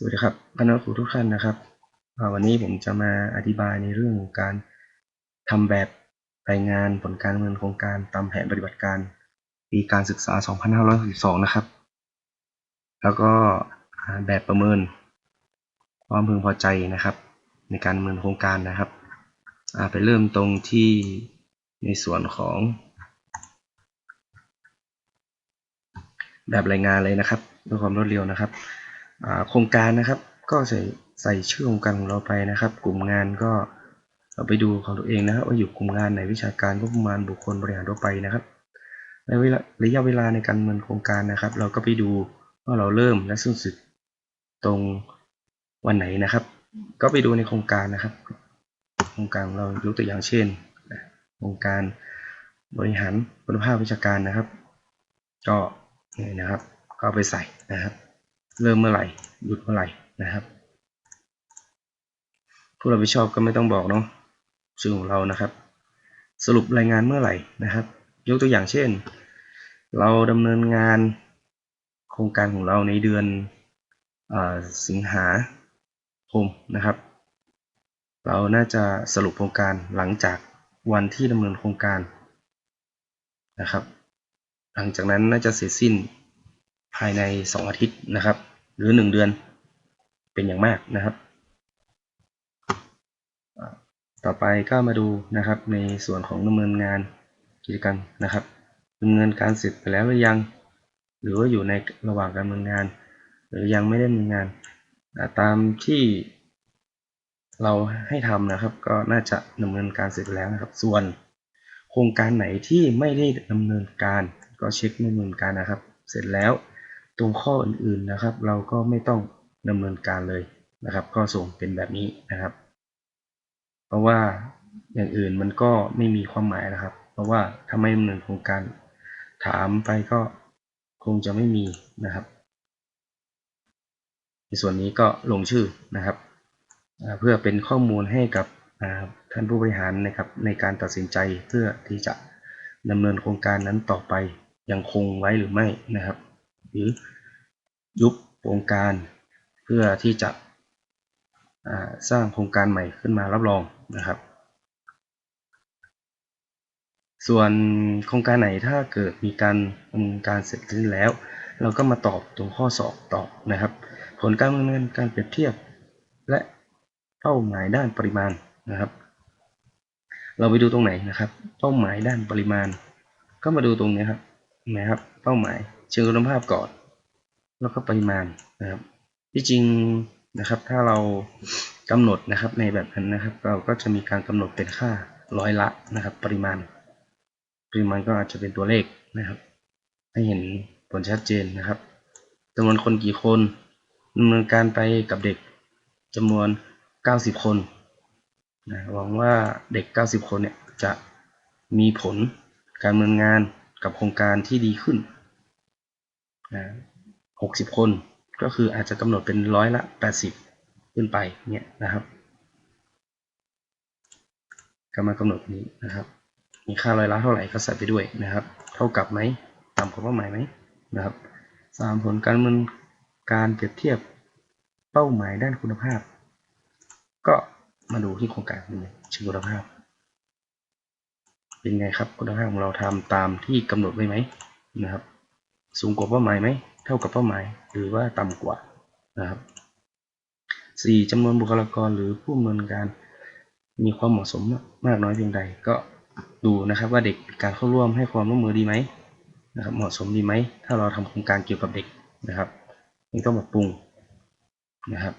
สวัสดีครับคณะครูทุกท่านนะครับ วันนี้ผมจะมาอธิบายในเรื่องการทำแบบรายงานผลการดำเนินโครงการตามแผนปฏิบัติการปีการศึกษา 2562 นะครับ แล้วก็แบบประเมินความพึงพอใจนะครับ ในการดำเนินโครงการนะครับไปเริ่มตรงที่ในส่วนของ แบบรายงานเลยนะครับด้วยความรวดเร็วนะครับ โครงการนะครับ ก็ใส่ใส่ชื่อโครงการของเราไปนะครับ กลุ่มงานก็เราไปดูของตัวเองนะครับว่าอยู่กลุ่มงานไหนวิชาการงบประมาณบุคคลบริหารทั่วไปนะครับในเวลาระยะเวลาในการดำเนินโครงการนะครับ เราก็ไปดูว่าเราเริ่มและสิ้นสุดตรงวันไหนนะครับ ก็ไปดูในโครงการนะครับ โครงการเรายกตัวอย่างเช่น โครงการบริหารคุณภาพวิชาการนะครับ ก็นี่นะครับก็ไปใส่นะครับ เริ่มเมื่อไหร่หยุดเมื่อไหร่นะครับ ผู้รับผิดชอบก็ไม่ต้องบอกเนาะชื่อของเรานะครับ สรุปรายงานเมื่อไหร่นะครับ ยกตัวอย่างเช่น เราดำเนินงานโครงการของเราในเดือนอสิงหาคมนะครับ เราน่าจะสรุปโครงการหลังจากวันที่ดำเนินโครงการนะครับ หลังจากนั้นน่าจะเสร็จสิ้นภายใน 2 อาทิตย์นะครับ หรือ 1 เดือนเป็นอย่างมากนะครับ ต่อไปก็มาดูนะครับในส่วนของดำเนินงานกิจกรรมนะครับดำเนินการเสร็จไปแล้วหรือยัง หรือว่าอยู่ในระหว่างการดำเนินงาน หรือยังไม่ได้ดำเนินงานตามที่เราให้ทำนะครับ ก็น่าจะดำเนินการเสร็จแล้วนะครับ ส่วนโครงการไหนที่ไม่ได้ดำเนินการ ก็เช็คดำเนินการนะครับ เสร็จแล้ว ตรงข้ออื่นๆนะครับ เราก็ไม่ต้องดำเนินการเลยนะครับ ก็ส่งเป็นแบบนี้นะครับ เพราะว่าอย่างอื่นมันก็ไม่มีความหมายนะครับ เพราะว่าถ้าไม่ดำเนินโครงการถามไปก็คงจะไม่มีนะครับ ในส่วนนี้ก็ลงชื่อนะครับ เพื่อเป็นข้อมูลให้กับท่านผู้บริหารนะครับในการตัดสินใจเพื่อที่จะดำเนินโครงการนั้นต่อไปยังคงไว้หรือไม่นะครับ หรือ ยุบโครงการเพื่อที่จะสร้างโครงการใหม่ขึ้นมารับรองนะครับ ส่วนโครงการไหนถ้าเกิดมีการดำเนินการเสร็จสิ้นแล้ว เราก็มาตอบตรงข้อสอบตอบนะครับ ผลการดำเนินการเปรียบเทียบ และเป้าหมายด้านปริมาณนะครับ เราไปดูตรงไหนนะครับ เป้าหมายด้านปริมาณ ก็มาดูตรงนี้ครับนะครับ เป้าหมายเชิงคุณภาพก่อน แล้วก็ปริมาณนะครับ ที่จริงนะครับถ้าเรากำหนดนะครับในแบบนั้นนะครับ เราก็จะมีการกำหนดเป็นค่าร้อยละนะครับ ปริมาณ ปริมาณก็อาจจะเป็นตัวเลขนะครับ ให้เห็นผลชัดเจนนะครับจำนวนคนกี่คนดำเนินการไปกับเด็กจำนวน 90 คนนะหวังว่าเด็ก 90 คนเนี่ยจะมีผลการดำเนินงานกับโครงการที่ดีขึ้นนะ 60 คน ก็คืออาจจะกำหนดเป็นร้อยละ 80 ขึ้นไปเนี่ยนะครับก็มากำหนดนี้นะครับ มีค่าร้อยละเท่าไหร่ก็ใส่ไปด้วยนะครับ เท่ากับไหมต่ำกว่าเป้าหมายไหมนะครับสามผลการดำเนินการเปรียบเทียบเป้าหมายด้านคุณภาพ ก็มาดูที่โครงการนี้เชิงคุณภาพ เป็นไงครับคุณภาพของเราทำตามที่กำหนดไว้ไหมนะครับ สูงกว่าเป้าหมายไหม เท่ากับเป้าหมาย หรือว่าต่ำกว่านะครับสี่จำนวนบุคลากรหรือผู้ดำเนินการมีความเหมาะสมมากน้อยเพียงใดก็ดูนะครับว่าเด็กการเข้าร่วมให้ความร่วมมือดีไหมนะครับเหมาะสมดีไหม ถ้าเราทำโครงการเกี่ยวกับเด็กนะครับนี่ต้องปรับปรุงนะครับ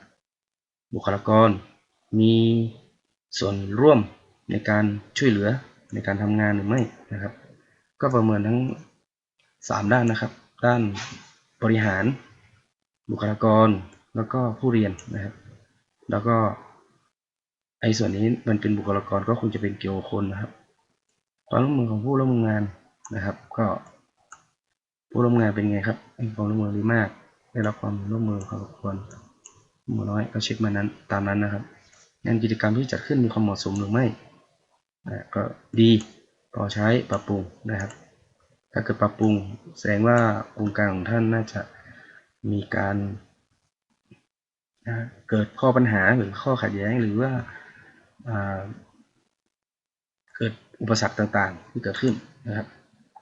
บุคลากรมีส่วนร่วมในการช่วยเหลือในการทำงานหรือไม่นะครับ ก็ประเมินทั้ง 3 ด้านนะครับ ด้านบริหาร บุคลากร แล้วก็ผู้เรียนนะครับ แล้วก็ไอ้ส่วนนี้มันเป็นบุคลากรก็คงจะเป็นเกี่ยวคนนะครับ ความร่วมมือของผู้ร่วมงานนะครับ ก็ผู้ร่วมงานเป็นไงครับความร่วมมือดีมาก ได้รับความร่วมมือพอสมควรร่วมมือน้อยก็เช็คมานั้นตามนั้นนะครับ งานกิจกรรมที่จัดขึ้นมีความเหมาะสมหรือไม่นะก็ดีพอใช้ปรับปรุงนะครับ ถ้าเกิดปรับปรุงแสดงว่าโครงการของท่านน่าจะมีการเกิดข้อปัญหาหรือข้อขัดแย้งหรือว่าเกิดอุปสรรคต่างๆ ที่เกิดขึ้นนะครับ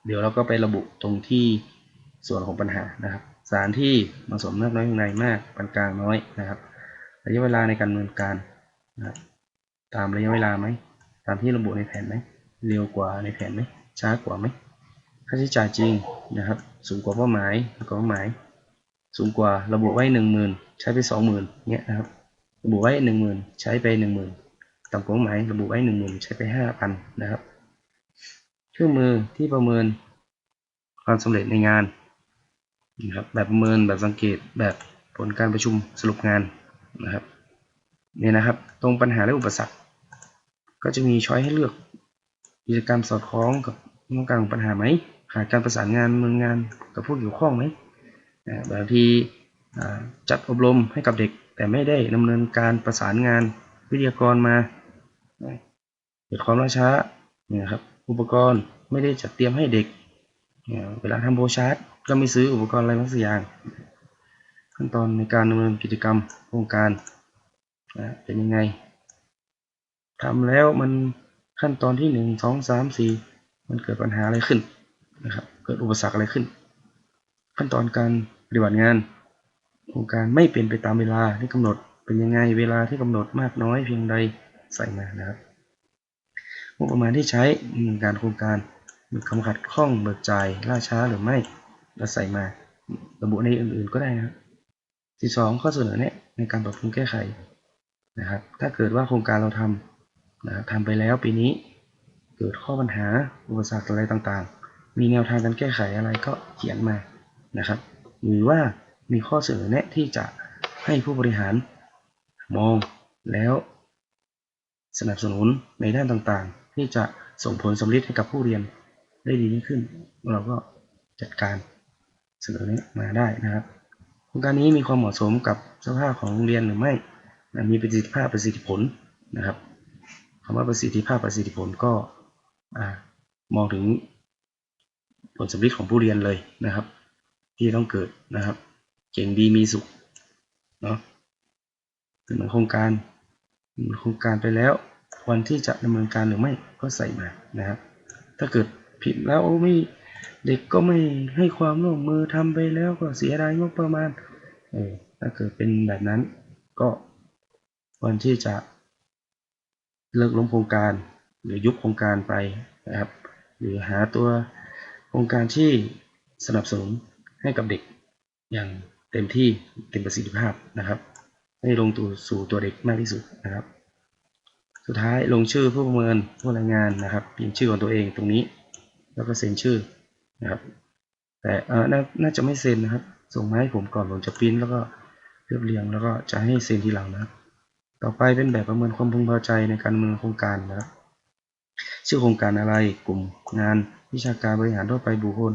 เดี๋ยวเราก็ไประบุตรงที่ส่วนของปัญหานะครับ สารที่เหมาสมมากน้อยอย่างไรมากปานกลางน้อยนะครับระยะเวลาในการดำเนินการนะครับตามระยะเวลาไหมตามที่ระบุในแผนไหมเร็วกว่าในแผนไหมช้ากว่าไหม ค่าใช้จ่ายจริงนะครับสูงกว่าเป้าหมายกว่าเป้าหมาย สูงกว่าระบุไว้หนึ่งหมื่นใช้ไปสองหมื่นเนี้ยนะครับระบุไว้หนึ่งหมื่นใช้ไปหนึ่งหมื่นต่ำกว่าเป้าหมายระบุไว้หนึ่งหมื่นใช้ไปห้าพันนะครับ เครื่องมือที่ประเมินความสำเร็จในงานนะครับแบบประเมินแบบสังเกตแบบผลการประชุมสรุปงานนะครับเนี่ยนะครับ ตรงปัญหาและอุปสรรค ก็จะมีช้อยให้เลือกกิจกรรมสอดคล้องกับต้องการของปัญหาไหม ขาดการประสานงานเมืองงานกับผู้เกี่ยวข้องไหมบางทีจัดอบรมให้กับเด็ก แต่ไม่ได้ดำเนินการประสานงานวิทยากรมาเกิดความล่าช้าเนี่ยครับอุปกรณ์ไม่ได้จัดเตรียมให้เด็กเวลาทำโบชาร์ตก็ไม่ซื้ออุปกรณ์อะไรบางสิ่งอย่าง ขั้นตอนในการดำเนินกิจกรรมโครงการนะเป็นยังไงทำแล้วมันขั้นตอนที่หนึ่งสองสามสี่มันเกิดปัญหาอะไรขึ้น นะครับ เกิดอุปสรรคอะไรขึ้น ขั้นตอนการปฏิบัติงานโครงการไม่เป็นไปตามเวลาที่กำหนดเป็นยังไงเวลาที่กำหนดมากน้อยเพียงใดใส่มานะครับงบประมาณที่ใช้ดำเนินการโครงการมีคำขัดข้องเบิกจ่ายล่าช้าหรือไม่เราใส่มาระบุในอื่นๆก็ได้นะครับ12ข้อเสนอแนะในการปรับปรุงแก้ไขนะครับ ถ้าเกิดว่าโครงการเราทำนะทำไปแล้วปีนี้ เกิดข้อปัญหาอุปสรรคอะไรต่างๆ มีแนวทางการแก้ไขอะไรก็เขียนมานะครับ หรือว่ามีข้อเสนอแนะที่จะให้ผู้บริหารมองแล้วสนับสนุนในด้านต่างๆ ที่จะส่งผลสำลิดให้กับผู้เรียนได้ดียิ่งขึ้น เราก็จัดการเสนอแนะมาได้นะครับโครงการนี้มีความเหมาะสมกับสภาพของโรงเรียนหรือไม่นะมีประสิทธิภาพประสิทธิผลนะครับคำว่าประสิทธิภาพประสิทธิผลก็มองถึง ผลสำลิดของผู้เรียนเลยนะครับ ที่ต้องเกิดนะครับ เก่งดีมีสุขเนาะเป็นเหมือนโครงการโครงการไปแล้วควรที่จะดำเนินการหรือไม่ก็ใส่มานะครับ ถ้าเกิดผิดแล้วไม่เด็กก็ไม่ให้ความร่วมมือทำไปแล้วก็เสียดายงบประมาณเออถ้าเกิดเป็นแบบนั้นก็ควรที่จะเลิกล้มโครงการ หรือยุบโครงการไปนะครับ หรือหาตัว รงการที่สนับสนุนให้กับเด็กอย่างเต็มที่เต็มประสิทธิภาพนะครับ ให้ลงตัวสู่ตัวเด็กมากที่สุดนะครับ สุดท้ายลงชื่อผู้ประเมินผู้รายงานนะครับพิมพ์ชื่อของตัวเองตรงนี้ แล้วก็เซ็นชื่อนะครับ แต่ออนาน่าจะไม่เซ็นนะครับ ส่งมาให้ผมก่อนผมจะปริ้นแล้วก็เรียบเรียงแล้วก็จะให้เซ็นทีหลังนะครับ ต่อไปเป็นแบบประเมินความพึงพอใจในการดำเนินโครงการนะครับ ชื่อโครงการอะไรกลุ่มงาน วิชาการบริหารทั่วไปบุคคล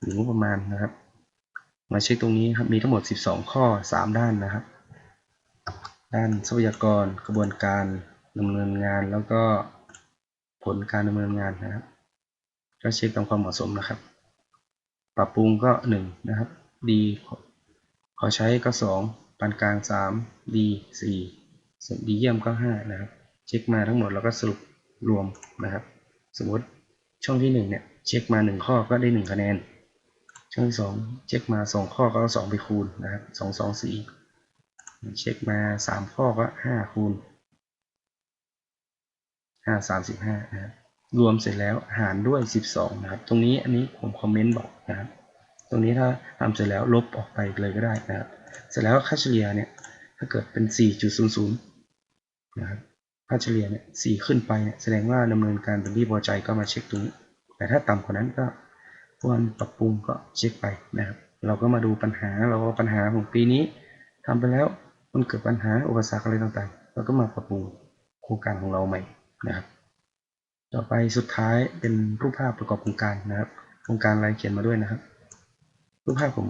หรืองบประมาณนะครับ มาเช็คตรงนี้ครับมีทั้งหมด 12 ข้อ 3 ด้านนะครับ ด้านทรัพยากรกระบวนการดำเนินงานแล้วก็ผลการดำเนินงานนะครับ ก็เช็คตามความเหมาะสมนะครับ ปรับปรุงก็ 1 นะครับ ดีขอใช้ก็ 2ปานกลาง 3 ดี4ส่วนดีเยี่ยมก็ 5 นะครับ เช็คมาทั้งหมดแล้วก็สรุปรวมนะครับ สมมติ ช่องที่1เนี่ยเช็คมา 1 ข้อก็ได้ 1 คะแนน ช่องที่2เช็คมา 2 ข้อก็เอา2ไปคูณนะครับ2 2 4 เช็คมา 3 ข้อก็ 5 คูณ 5 35นะครับรวมเสร็จแล้วหารด้วย 12 นะครับ ตรงนี้อันนี้ผมคอมเมนต์บอกนะครับ ตรงนี้ถ้าทำเสร็จแล้วลบออกไปเลยก็ได้นะครับ เสร็จแล้วค่าเฉลี่ยเนี่ยถ้าเกิดเป็น 4.00นะครับ ค่าเฉลี่ยเนี่ย4ขึ้นไปเนี่ยแสดงว่าดำเนินการเป็นที่พอใจก็มาเช็คตรงนี้ แต่ถ้าต่ำกว่านั้นก็ควรปรับปรุงก็เช็คไปนะครับ เราก็มาดูปัญหาเราก็ปัญหาของปีนี้ทำไปแล้วมันเกิดปัญหาอุปสรรคอะไรต่างๆเราก็มาปรับปรุงโครงการของเราใหม่นะครับ ต่อไปสุดท้ายเป็นรูปภาพประกอบโครงการนะครับ โครงการอะไรเขียนมาด้วยนะครับ รูปภาพผม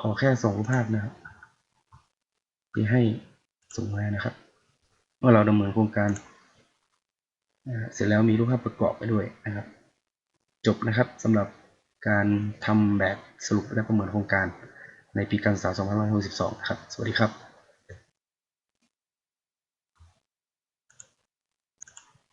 ขอแค่สองรูปภาพนะครับที่ให้ส่งมานะครับ ว่าเราดำเนินโครงการเสร็จแล้วมีรูปภาพประกอบไปด้วยนะครับ จบนะครับสำหรับการทำแบบสรุปและประเมินโครงการในปีการศึกษา 2562นะครับ สวัสดีครับ